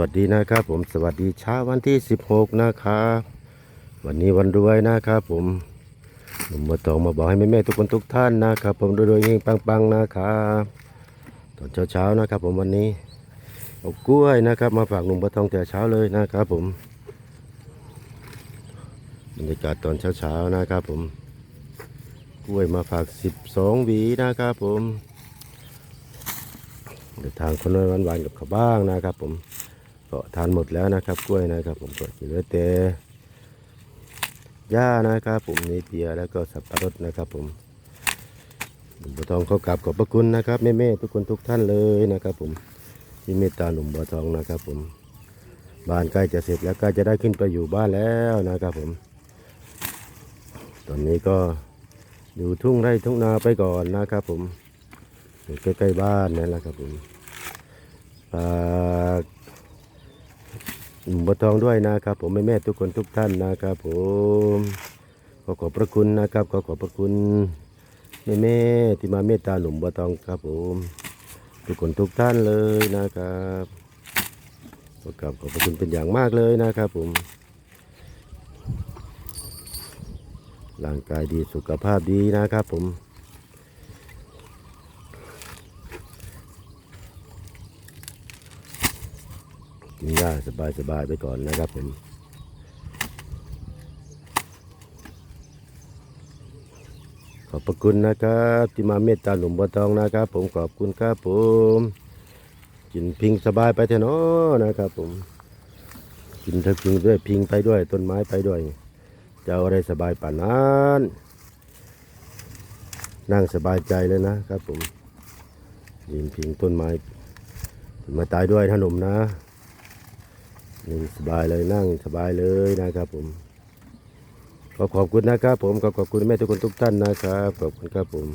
วัสดีนะครับผมสวัสดีเช้าวันที่ 16 นะครับวันนี้วันรวยนะครับผมผมมาตองมาบอกให้แม่ๆทุกคนทุกท่านนะครับ ผมรวยๆเฮงปังๆนะครับตอนเช้าๆนะครับ ผมวันนี้เอากล้วยนะครับ มาฝากหนุ่มปะทองแต่เช้าเลยนะครับผมบรรยากาศตอนเช้าๆนะครับผมกล้วยมาฝาก 12 หวีนะครับผมเดินทางคนละวันๆกับเขาบ้างนะครับผม ก็ทานหมดแล้วนะครับกล้วยนะครับ ผมก็เหลือแต่หญ้านะครับ ผมนิเดียแล้วก็สับปะรดนะครับ ผมหนุ่มบัวทองเขากราบขอบพระคุณนะครับแม่ๆทุกคนทุกท่านเลยนะครับ ผมที่เมตตาหนุ่มบัวทองนะครับ ผมบ้านใกล้จะเสร็จแล้วใกล้จะได้ขึ้นไปอยู่บ้านแล้วนะครับ ผม ตอนนี้ก็อยู่ทุ่งไร่ทุ่งนาไปก่อนนะครับ ผมอยู่ใกล้ๆบ้านนั่นแหละครับผมฝาก หนุ่มบัวทองด้วยนะครับผมแม่แม่ทุกคนทุกท่านนะครับผมขอขอบพระคุณนะครับขอขอบพระคุณแม่แม่ที่มาเมตตาหนุ่มบัวทองครับผมทุกคนทุกท่านเลยนะครับขอกราบขอบพระคุณเป็นอย่างมากเลยนะครับผมร่างกายดีสุขภาพดีนะครับผม กินได้สบายสบายไปก่อนนะครับผมขอบพระคุณนะครับ ที่มาเมตตาหนุ่มบัวทองนะครับ ผมขอบคุณครับผม กินพิงสบายไปเถอะเนาะนะครับ ผม กินเถอะพิงด้วยพิงไปด้วย ต้นไม้ไปด้วยจะออะไรสบายป่านนั้นนั่งสบายใจเลยนะครับผมยินพิงต้นไม้ม้ตายด้วยท่านหนุ่มนะ นี่สบายเลยนั่งสบายเลยนะครับผมขอขอบคุณนะครับผมขอขอบคุณแม่ทุกคนทุกท่านนะครับขอบคุณครับผม